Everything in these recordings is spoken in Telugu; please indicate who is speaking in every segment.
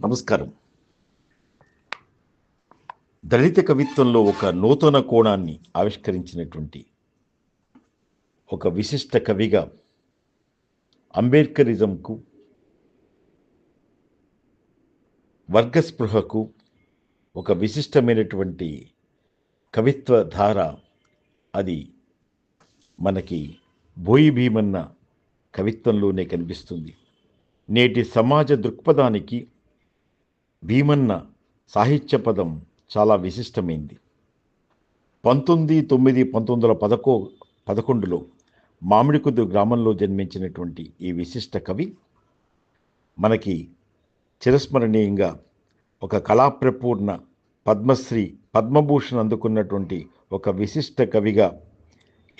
Speaker 1: నమస్కారం. దళిత కవిత్వంలో ఒక నూతన కోణాన్ని ఆవిష్కరించినటువంటి ఒక విశిష్ట కవిగా అంబేద్కరిజంకు వర్గస్పృహకు ఒక విశిష్టమైనటువంటి కవిత్వ ధార అది మనకి బోయి భీమన్న కవిత్వంలోనే కనిపిస్తుంది. నేటి సమాజ దృక్పథానికి భీమన్న సాహిత్య పదం చాలా విశిష్టమైంది. పంతొమ్మిది తొమ్మిది పంతొమ్మిది వందల పదకో పదకొండులో మామిడికొద్దు గ్రామంలో జన్మించినటువంటి ఈ విశిష్ట కవి మనకి చిరస్మరణీయంగా ఒక కళాప్రపూర్ణ పద్మశ్రీ పద్మభూషణ్ అందుకున్నటువంటి ఒక విశిష్ట కవిగా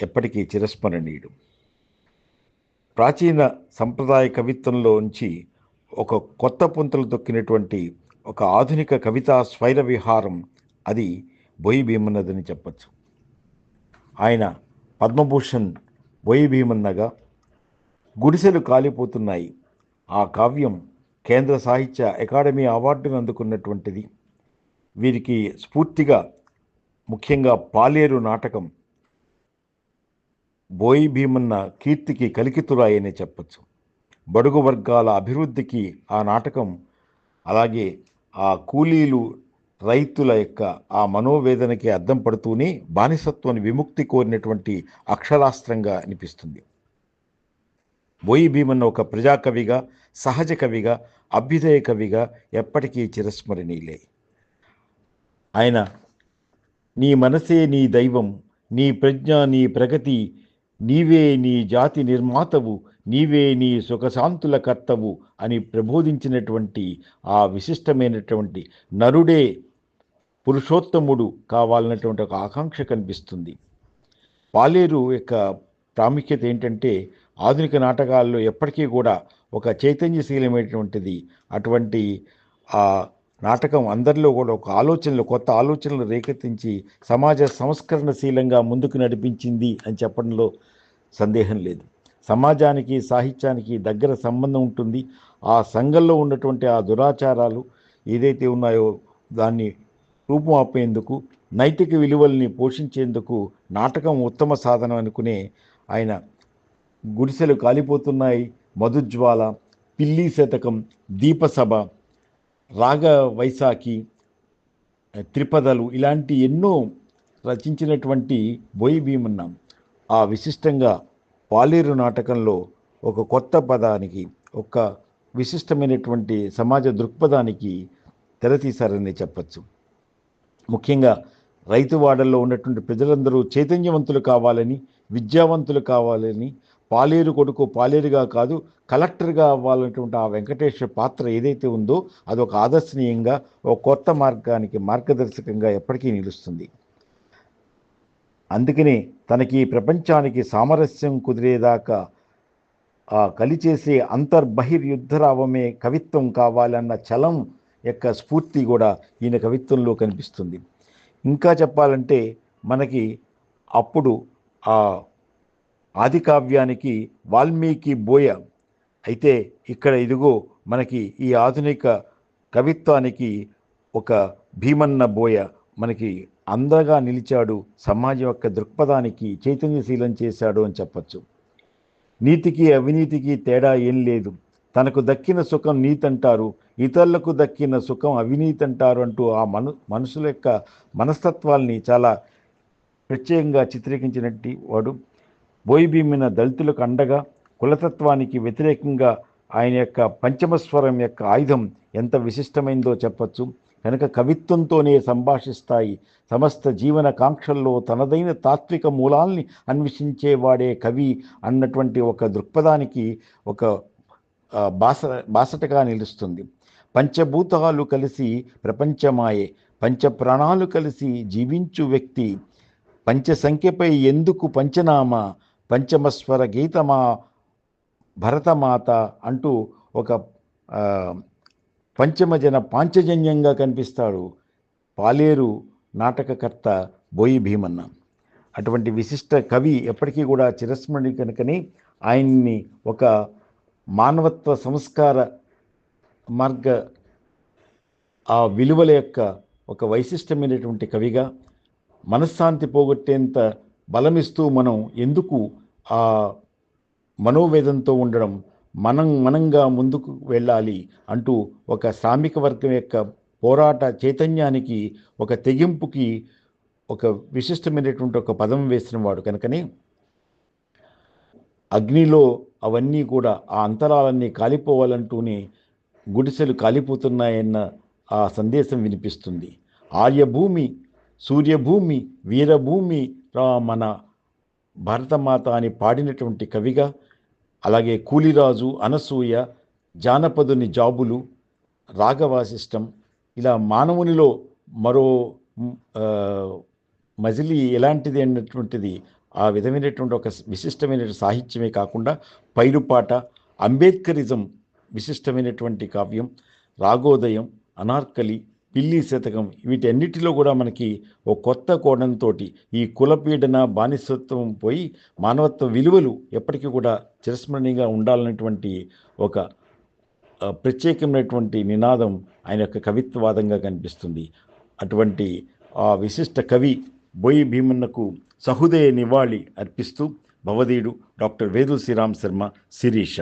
Speaker 1: ఎప్పటికీ చిరస్మరణీయుడు. ప్రాచీన సంప్రదాయ కవిత్వంలోంచి ఒక కొత్త పుంతలు తొక్కినటువంటి ఒక ఆధునిక కవితా స్వైర విహారం. అది బొయ్యి భీమన్నదని చెప్పచ్చు. ఆయన పద్మభూషణ్ బొయ్యి భీమన్నగా గుడిసెలు కాలిపోతున్నాయి. ఆ కావ్యం కేంద్ర సాహిత్య అకాడమీ అవార్డును అందుకున్నటువంటిది. వీరికి స్ఫూర్తిగా ముఖ్యంగా పాలేరు నాటకం బోయి భీమన్న కీర్తికి కలికితురాయనే చెప్పచ్చు. బడుగు వర్గాల అభివృద్ధికి ఆ నాటకం అలాగే ఆ కూలీలు రైతుల యొక్క ఆ మనోవేదనకి అద్దం పడుతూనే బానిసత్వాన్ని విముక్తి కోరినటువంటి అక్షరాస్త్రంగా అనిపిస్తుంది. బోయి భీమన్న ఒక ప్రజాకవిగా సహజ కవిగా అభ్యుదయ కవిగా ఎప్పటికీ చిరస్మరణీయులే. ఆయన నీ మనసే నీ దైవం నీ ప్రజ్ఞ నీ ప్రగతి నీవే నీ జాతి నిర్మాతవు నీవే నీ సుఖశాంతుల కర్తవు అని ప్రబోధించినటువంటి ఆ విశిష్టమైనటువంటి నరుడే పురుషోత్తముడు కావాలన్నటువంటి ఒక ఆకాంక్ష కనిపిస్తుంది. పాలేరు యొక్క ప్రాముఖ్యత ఏంటంటే ఆధునిక నాటకాల్లో ఎప్పటికీ కూడా ఒక చైతన్యశీలమైనటువంటిది. అటువంటి ఆ నాటకం అందరిలో కూడా ఒక ఆలోచనలు కొత్త ఆలోచనలు రేకెత్తించి సమాజ సంస్కరణశీలంగా ముందుకు నడిపించింది అని చెప్పడంలో సందేహం లేదు. సమాజానికి సాహిత్యానికి దగ్గర సంబంధం ఉంటుంది. ఆ సంఘంలో ఉన్నటువంటి ఆ దురాచారాలు ఏదైతే ఉన్నాయో దాన్ని రూపం ఆపేందుకు నైతిక విలువల్ని పోషించేందుకు నాటకం ఉత్తమ సాధనం అనుకునే ఆయన గుడిసెలు కాలిపోతున్నాయి. మధుజ్వాల పిల్లి శతకం దీపసభ రాగ వైశాఖి త్రిపదలు ఇలాంటి ఎన్నో రచించినటువంటి బోయి భీమన్న ఆ విశిష్టంగా పాలేరు నాటకంలో ఒక కొత్త పదానికి ఒక విశిష్టమైనటువంటి సమాజ దృక్పథానికి తెరతీశారని చెప్పచ్చు. ముఖ్యంగా రైతువాడల్లో ఉన్నటువంటి ప్రజలందరూ చైతన్యవంతులు కావాలని విద్యావంతులు కావాలని పాలేరు కొడుకు పాలేరుగా కాదు కలెక్టర్గా అవ్వాలన్నటువంటి ఆ వెంకటేశ్వర పాత్ర ఏదైతే ఉందో అది ఒక ఆదర్శనీయంగా ఒక కొత్త మార్గానికి మార్గదర్శకంగా ఎప్పటికీ నిలుస్తుంది. అందుకనే తనకి ప్రపంచానికి సామరస్యం కుదిరేదాకా ఆ కలిచేసే అంతర్బహిర్యుద్ధరావమే కవిత్వం కావాలన్న చలం యొక్క స్ఫూర్తి కూడా ఈయన కవిత్వంలో కనిపిస్తుంది. ఇంకా చెప్పాలంటే మనకి అప్పుడు ఆ ఆది కావ్యానికి వాల్మీకి బోయ. అయితే ఇక్కడ ఇదిగో మనకి ఈ ఆధునిక కవిత్వానికి ఒక భీమన్న బోయ మనకి అందగా నిలిచాడు సమాజం యొక్క దృక్పథానికి చైతన్యశీలం చేశాడు అని చెప్పచ్చు. నీతికి అవినీతికి తేడా ఏం లేదు. తనకు దక్కిన సుఖం నీతి అంటారు ఇతరులకు దక్కిన సుఖం అవినీతి అంటారు అంటూ ఆ మను మనుషుల యొక్క మనస్తత్వాల్ని చాలా ప్రత్యేకంగా చిత్రీకరించినట్టు వాడు. బోయిబీమిన దళితులకు అండగా కులతత్వానికి వ్యతిరేకంగా ఆయన యొక్క పంచమస్వరం యొక్క ఆయుధం ఎంత విశిష్టమైందో చెప్పచ్చు. కనుక కవిత్వంతోనే సంభాషిస్తాయి. సమస్త జీవన కాంక్షల్లో తనదైన తాత్విక మూలాల్ని అన్వేషించేవాడే కవి అన్నటువంటి ఒక దృక్పథానికి ఒక బాస బాసటగా నిలుస్తుంది. పంచభూతాలు కలిసి ప్రపంచమాయే. పంచప్రాణాలు కలిసి జీవించు వ్యక్తి. పంచ సంఖ్యపై ఎందుకు పంచనామా? పంచమస్వర గీతమా? భరతమాత అంటూ ఒక పంచమజన పాంచజన్యంగా కనిపిస్తాడు. పాలేరు నాటకకర్త బోయి భీమన్న. అటువంటి విశిష్ట కవి ఎప్పటికీ కూడా చిరస్మరణి కనుకని ఆయన్ని ఒక మానవత్వ సంస్కార మార్గ ఆ విలువల యొక్క ఒక వైశిష్టమైనటువంటి కవిగా మనశ్శాంతి పోగొట్టేంత బలమిస్తూ మనం ఎందుకు ఆ మనోవేదంతో ఉండడం మనం మనంగా ముందుకు వెళ్ళాలి అంటూ ఒక శ్రామిక వర్గం యొక్క పోరాట చైతన్యానికి ఒక తెగింపుకి ఒక విశిష్టమైనటువంటి ఒక పదం వేసిన వాడు కనుకనే అగ్నిలో అవన్నీ కూడా ఆ అంతరాలన్నీ కాలిపోవాలంటూనే గుడిసెలు కాలిపోతున్నాయన్న ఆ సందేశం వినిపిస్తుంది. ఆర్యభూమి సూర్యభూమి వీరభూమి రా మన భారతమాత అని పాడినటువంటి కవిగా అలాగే కూలిరాజు అనసూయ జానపదుని జాబులు రాగవాసిష్టం ఇలా మానవునిలో మరో మజిలీ ఎలాంటిది అన్నటువంటిది ఆ విధమైనటువంటి ఒక విశిష్టమైన సాహిత్యమే కాకుండా పైరుపాట అంబేద్కరిజం విశిష్టమైనటువంటి కావ్యం రాగోదయం అనార్కలి పిల్లి శతకం. వీటన్నిటిలో కూడా మనకి ఓ కొత్త కోణంతో ఈ కులపీడన బానిసత్వం పోయి మానవత్వ విలువలు ఎప్పటికీ కూడా చిరస్మరణీయంగా ఉండాలన్నటువంటి ఒక ప్రత్యేకమైనటువంటి నినాదం ఆయన యొక్క కవిత్వవాదంగా కనిపిస్తుంది. అటువంటి ఆ విశిష్ట కవి బోయి భీమన్నకు సహృదయ నివాళి అర్పిస్తూ భవదీయుడు డాక్టర్ వేదు శ్రీరామ్ శర్మ శిరీష.